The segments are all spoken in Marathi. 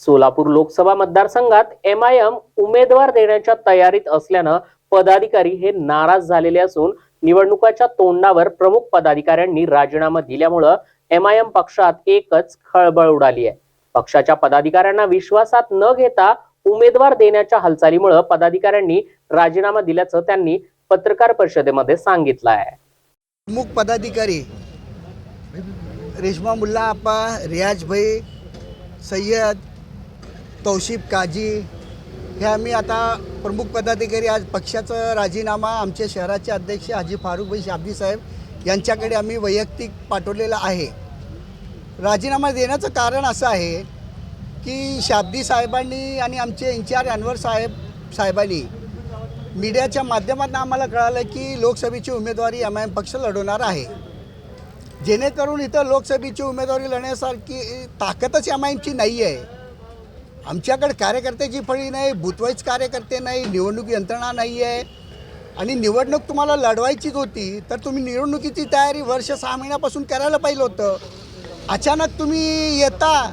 सोलापूर लोकसभा मतदारसंघात एम आय एम उमेदवार देण्याच्या तयारीत असल्यानं पदाधिकारी हे नाराज झालेले असून निवडणुकाच्या तोंडावर प्रमुख पदाधिकाऱ्यांनी राजीनामा दिल्यामुळं एम आय एम पक्षात एकच खळबळ उडाली आहे. पक्षाच्या पदाधिकाऱ्यांना विश्वासात न घेता उमेदवार देण्याच्या हालचालीमुळं पदाधिकाऱ्यांनी राजीनामा दिल्याचं त्यांनी पत्रकार परिषदेमध्ये सांगितलं आहे. प्रमुख पदाधिकारी रेशमा मुल्ला आप्पा रियाज भाई सय्यद तौशिब काजी हे आम्ही आता प्रमुख पदाधिकारी आज पक्षाचं राजीनामा आमचे शहराचे अध्यक्ष हाजी फारुख शाब्दी साहेब यांच्याकडे आम्ही वैयक्तिक पाठवलेला आहे. राजीनामा देण्याचं कारण असं आहे की शाब्दी साहेबांनी आणि आमचे इन्चार्ज अनवर साहेब साहेबांनी मीडियाच्या माध्यमातून आम्हाला कळालं की लोकसभेची उमेदवारी एम आय एम पक्ष लढवणार आहे. जेणेकरून इथं लोकसभेची उमेदवारी लढण्यासारखी ताकदच एम आय एमची नाही आहे आमच्याकडे कार्यकर्त्याची फळी नाही बुथवाईज कार्यकर्ते नाही निवडणूक यंत्रणा नाही आहे आणि निवडणूक तुम्हाला लढवायचीच होती तर तुम्ही निवडणुकीची तयारी वर्ष सहा महिन्यापासून करायला पाहिलं होतं. अचानक तुम्ही येता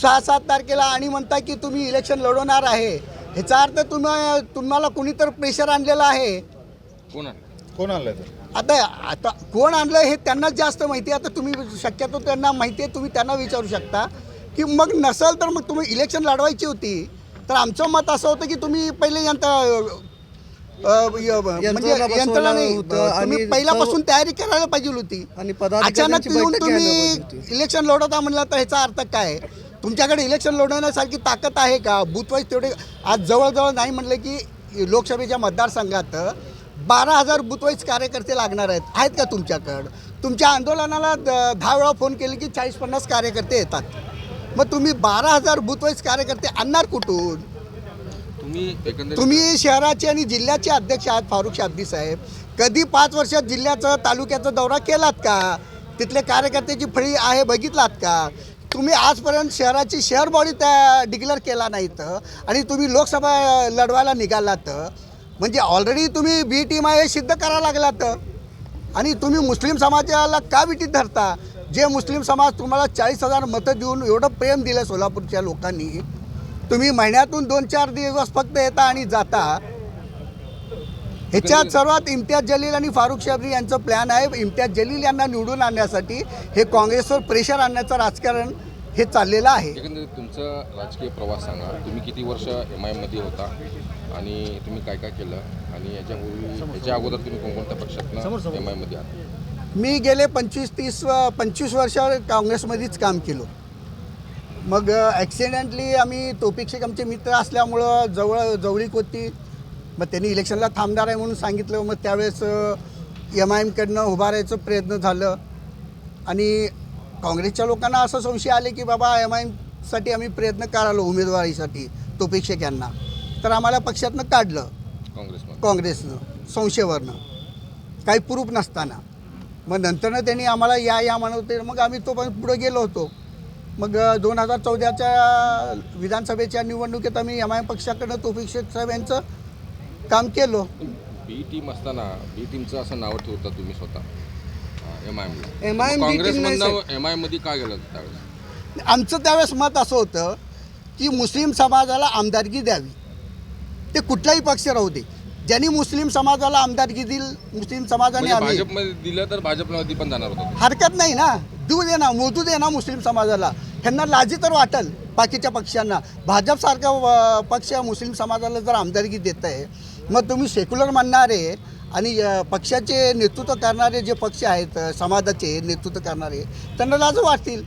सहा सात तारखेला आणि म्हणता की तुम्ही इलेक्शन लढवणार आहे. ह्याचा अर्थ तुम्हा तुम्हाला कुणीतर प्रेशर आणलेलं आहे. कोण कोण आणलं तर आता आता कोण आणलं हे त्यांनाच जास्त माहिती आहे. आता तुम्ही शक्यतो त्यांना माहिती आहे तुम्ही त्यांना विचारू शकता. की मग नसेल तर मग तुम्ही इलेक्शन लढवायची होती. तर आमचं मत असं होतं की तुम्ही पहिले यंत्र म्हणजे यंत्रणा नाही तुम्ही पहिल्यापासून तयारी करायला पाहिजे होती. आणि अचानक येऊन तुम्ही. इलेक्शन लढवता म्हणलं तर ह्याचा अर्थ काय? तुमच्याकडे इलेक्शन लढवण्यासारखी ताकद आहे का? बुथवाईज तेवढे आज जवळजवळ नाही म्हणलं की लोकसभेच्या मतदारसंघात बारा हजार बुथवाईज कार्यकर्ते लागणार आहेत. आहेत का तुमच्याकडं? तुमच्या आंदोलनाला दहा वेळा फोन केले की चाळीस पन्नास कार्यकर्ते येतात. मग तुम्ही बारा हजार बुथवाईज कार्यकर्ते आणणार कुठून? तुम्ही तुम्ही शहराचे आणि जिल्ह्याचे अध्यक्ष आहात फारुख शाब्दी साहेब. कधी पाच वर्षात जिल्ह्याचं तालुक्याचा दौरा केलात का? तिथले कार्यकर्त्याची फळी आहे बघितलात का? तुम्ही आजपर्यंत शहराची शहर बॉडी त्या डिक्लेअर केला नाही तर आणि तुम्ही लोकसभा लढवायला निघालात. म्हणजे ऑलरेडी तुम्ही बी टीम आहे सिद्ध करायला लागलात. आणि तुम्ही मुस्लिम समाजाला का विटीत धरता? जे मुस्लिम समाज तुम्हाला चाळीस हजार मतं देऊन एवढं प्रेम दिलं सोलापूरच्या लोकांनी तुम्ही महिन्यातून दोन चार दिवस फक्त येता आणि जाता. ह्याच्यात सर्वात इम्तियाज जलील आणि फारुख शाबरी यांचं प्लॅन आहे इम्तियाज जलील यांना निवडून आणण्यासाठी हे काँग्रेसवर प्रेशर आणण्याचं राजकारण हे चाललेलं आहे. एकंदरीत तुमचा राजकीय प्रवास सांगा. तुम्ही किती वर्ष एम आय एममध्ये होता आणि तुम्ही काय काय केलं? आणि याच्यापूर्वी याच्या अगोदर तुम्ही कोणकोणत्या पक्षातनं एम आयमध्ये आहात? मी गेले पंचवीस तीस पंचवीस वर्ष काँग्रेसमध्येच काम केलो. मग ॲक्सिडेंटली आम्ही तोपिक शेख आमचे मित्र असल्यामुळं जवळ जवळीक होती. मग त्यांनी इलेक्शनला थांबणार आहे म्हणून सांगितलं. मग त्यावेळेस एम आय एमकडनं उभारायचं प्रयत्न झालं. आणि काँग्रेसच्या लोकांना असं संशय आले की बाबा एम आय एमसाठी आम्ही प्रयत्न करालो उमेदवारीसाठी तोपिक शेख यांना. तर आम्हाला पक्षातनं काढलं. काँग्रेसमध्ये काँग्रेसनं संशयवरनं. काही प्रूफ नसताना. मग नंतरनं त्यांनी आम्हाला या या म्हणत होते. मग आम्ही तो पण पुढे गेलो होतो. मग दोन हजार चौदाच्या विधानसभेच्या निवडणुकीत आम्ही एम आय एम पक्षाकडनं तोफिक शेख साहेब यांचं काम केलं. बी टीम असताना बी टीमचं असं नाव ठेवता तुम्ही स्वतः? एम आय नाही काँग्रेसमधनं एम आयमध्ये काय गेलं त्यावेळेस? आमचं त्यावेळेस मत असं होतं की मुस्लिम समाजाला आमदारकी द्यावी. ते कुठलाही पक्ष राहू दे. ज्यांनी मुस्लिम समाजाला आमदारकी दिल मुस्लिम समाजाने म्हणजे आम्ही भाजपमध्ये दिलं तर भाजपमध्ये पण जाणार होतं. हरकत नाही ना. देऊ दे ना मोजू दे ना मुस्लिम समाजाला. ह्यांना लाजी तर वाटेल बाकीच्या पक्षांना. भाजपसारखा अ, पक्ष मुस्लिम समाजाला जर आमदारकी देत आहे मग तुम्ही सेक्युलर म्हणणारे आणि अ, पक्षाचे नेतृत्व करणारे जे पक्ष आहेत अ, समाजाचे नेतृत्व करणारे त्यांना लाज वाटतील.